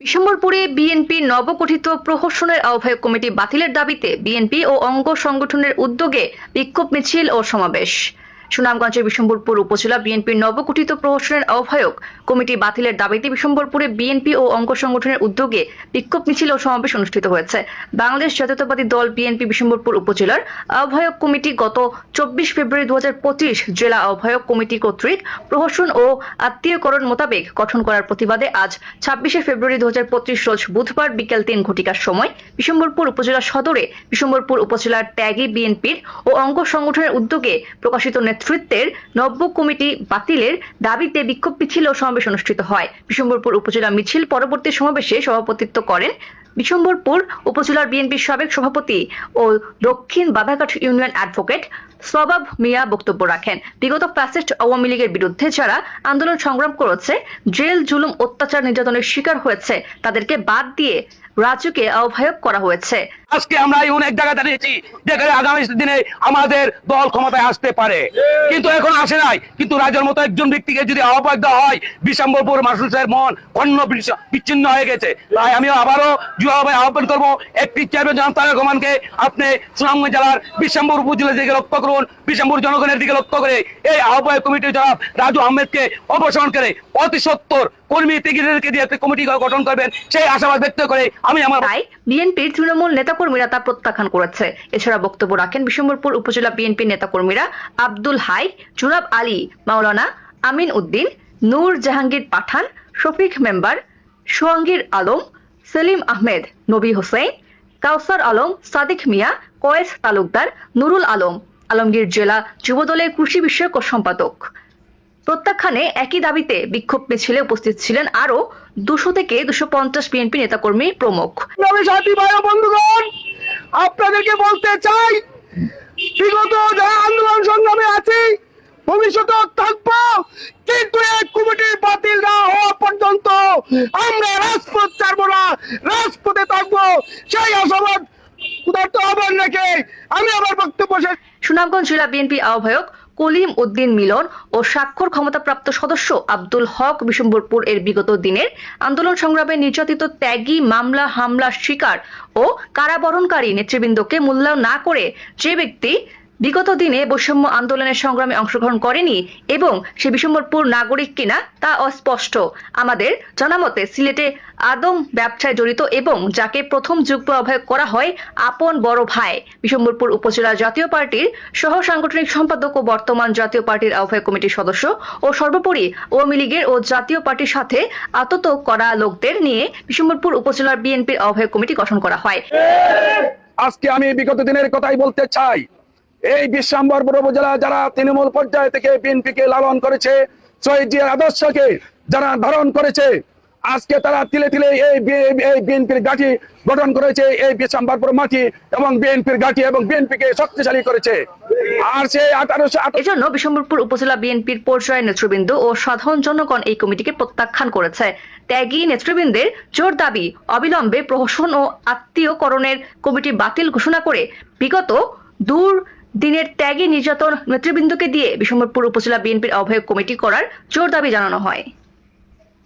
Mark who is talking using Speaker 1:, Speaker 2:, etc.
Speaker 1: বিশ্বম্বরপুরে BNP নবগঠিত প্রহসনের আহ্বায়ক committee বাতিলের দাবিতে বিএনপি ও অঙ্গ সংগঠনের উদ্যোগে বিক্ষোভ মিছিল ও সমাবেশ। সুনামগঞ্জের বিশ্বম্বরপুর উপজেলা বিএনপির নবগঠিত প্রহসনের আহ্বায়ক কমিটি বাতিলের দাবিতে বিশ্বম্বরপুরে বিএনপি ও অঙ্গ সংগঠনের উদ্যোগে বিক্ষোভ মিছিল ও সমাবেশ অনুষ্ঠিত হয়েছে। বাংলাদেশ জাতীয়তাবাদী দল বিএনপি বিশ্বম্বরপুর উপজেলার আহ্বায়ক কমিটি গত চব্বিশ ফেব্রুয়ারি দু হাজার পঁচিশ জেলা আহ্বায়ক কমিটি কর্তৃক প্রহসন ও আত্মীয়করণ মোতাবেক গঠন করার প্রতিবাদে আজ ছাব্বিশে ফেব্রুয়ারি দু হাজার পঁচিশ রোজ বুধবার বিকেল তিন ঘটিকার সময় বিশ্বম্বরপুর উপজেলা সদরে, বিশম্বরপুর উপজেলার ত্যাগী বিএনপির ও অঙ্গ সংগঠনের উদ্যোগে প্রকাশিত নেতৃত্বের নব্য কমিটি বাতিলের দাবিতে বিক্ষোভ মিছিল ও সমাবেশ অনুষ্ঠিত হয়। বিশম্বরপুর উপজেলা মিছিল পরবর্তী সমাবেশে সভাপতিত্ব করেন বিশম্বরপুর উপজেলার বিএনপির সাবেক সভাপতি ও দক্ষিণ বাধাকাঠ ইউনিয়ন অ্যাডভোকেট সবাব মিয়া বক্তব্য রাখেন। বিগত ফ্যাসিস্ট আওয়ামী লীগের বিরুদ্ধে যারা আন্দোলন সংগ্রাম করেছে, জেল, জুলুম, অত্যাচার, নির্যাতনের শিকার হয়েছে, তাদেরকে বাদ দিয়ে রাজ্যকে আহ্বায়ক করা হয়েছে।
Speaker 2: আজকে আমরা এই অনেক জায়গায় দাঁড়িয়েছি, যেখানে আগামী দিনে আমাদের দল ক্ষমতায় আসতে পারে। কিন্তু এখন আসে নাই। কিন্তু রাজার মতো একজন ব্যক্তিকে যদি আহ্বায়ক দেওয়া হয়, বিশম্বরপুর মানুষের মন অন্য বিচ্ছিন্ন হয়ে গেছে। তাই আমি আবারও যুবাভাবে আহ্বান করব, একটি চেয়ারম্যান জনাব তারেক রহমানকে আপনি সুনামগঞ্জ জেলার বিশম্বর উপজেলার থেকে লক্ষ্য করুন বিশম্বর জনগণের দিকে লক্ষ্য করে। এই আহ্বায়ক কমিটির জনাব রাজু আহমেদকে অপসারণ করে অতি সত্তর কর্মী ত্যাগীদেরকে দিয়ে একটি কমিটি গঠন করবেন, সেই আশাবাদ ব্যক্ত করে আমি আমার
Speaker 1: তাই বিএনপির তৃণমূল নেতাকর্মীরা তা প্রত্যাখ্যান করেছে। এছাড়া বক্তব্য রাখেন বিশ্বম্বরপুর উপজেলা বিএনপির নেতাকর্মীরা আব্দুল হাই, জুনাব আলী, মাওলানা আমিন উদ্দিন, নূর জাহাঙ্গীর পাঠান, শফিক মেম্বার, সোহাঙ্গীর আলম, সেলিম আহমেদ, নবী হোসেন, কাউসার আলম, সাদিক মিয়া, কয়েস তালুকদার, নুরুল আলম আলমগীর জেলা যুবদলের কৃষি বিষয়ক সম্পাদক। প্রত্যাখ্যানে একই দাবিতে বিক্ষোভ মিছিলে উপস্থিত ছিলেন আরও দুশো থেকে দুশো পঞ্চাশ বিএনপি নেতাকর্মী প্রমুখ।
Speaker 2: আপনাদেরকে বলতে চাই, বিগত যারা আন্দোলন সংগ্রামে আছি ভবিষ্যতে থাকব, কিন্তু এই কমিটি বাতিল না হওয়া পর্যন্ত আমরা রাজপথ ছাড়বো না, রাজপথে থাকব। সেই আশাবাদ ক্ষুধার্ত আহ্বান রেখে আমি আমার বক্তব্য শেষ
Speaker 1: সুনামগঞ্জ জেলা বিএনপি আহ্বায়ক কলিম উদ্দিন মিলন ও স্বাক্ষর ক্ষমতাপ্রাপ্ত সদস্য আব্দুল হক বিশম্বরপুর এর বিগত দিনের আন্দোলন সংগ্রামে নির্যাতিত ত্যাগী, মামলা হামলা শিকার ও কারাবরণকারী নেতৃবৃন্দকে মূল্যায়ন না করে যে ব্যক্তি বিগত দিনে বৈষম্য আন্দোলনের সংগ্রামে অংশগ্রহণ করেনি এবং সে বিশ্বম্বরপুর নাগরিক কিনা তা অস্পষ্ট। আমাদের জানামতে সিলেটে আদম ব্যবসায় জড়িত এবং যাকে প্রথম যুগ্ম আহ্বায়ক করা হয় আপন বড় ভাই। বিশ্বম্বরপুর উপজেলা জাতীয় পার্টির সহ সাংগঠনিক সম্পাদক ও বর্তমান জাতীয় পার্টির আহ্বায়ক কমিটির সদস্য ও সর্বোপরি আওয়ামী লীগের ও জাতীয় পার্টির সাথে আতত করা লোকদের নিয়ে বিশ্বম্বরপুর উপজেলার বিএনপির আহ্বায়ক কমিটি গঠন করা হয়।
Speaker 2: আজকে আমি বিগত দিনের কথাই বলতে চাই। এই বিশ্বাম্বরপুর উপজেলা যারা তৃণমূল পর্যায় থেকে বিএনপিকে লালন করেছে, শহীদ জিয়ার আদর্শকে যারা ধারণ করেছে, আজকে তারা তিলে তিলে এই বিএনপির গাঠি গঠন করেছে, এই বিশ্বাম্বরপুর মাটি এবং বিএনপির গাঠি এবং বিএনপিকে শক্তিশালী করেছে। আর সে আঠারোশো
Speaker 1: বিশ্বম্বরপুর উপজেলা বিএনপির নেতৃবৃন্দ ও সাধারণ জনগণ এই কমিটিকে প্রত্যাখ্যান করেছে। ত্যাগী নেতৃবৃন্দের জোর দাবি, অবিলম্বে প্রহসন ও আত্মীয়করণের কমিটি বাতিল ঘোষণা করে বিগত দূর দিনের ত্যাগী নির্যাতন নেতৃবৃন্দকে দিয়ে বিশ্বম্বরপুর উপজেলা বিএনপির আহ্বায়ক কমিটি করার জোর দাবি জানানো হয়।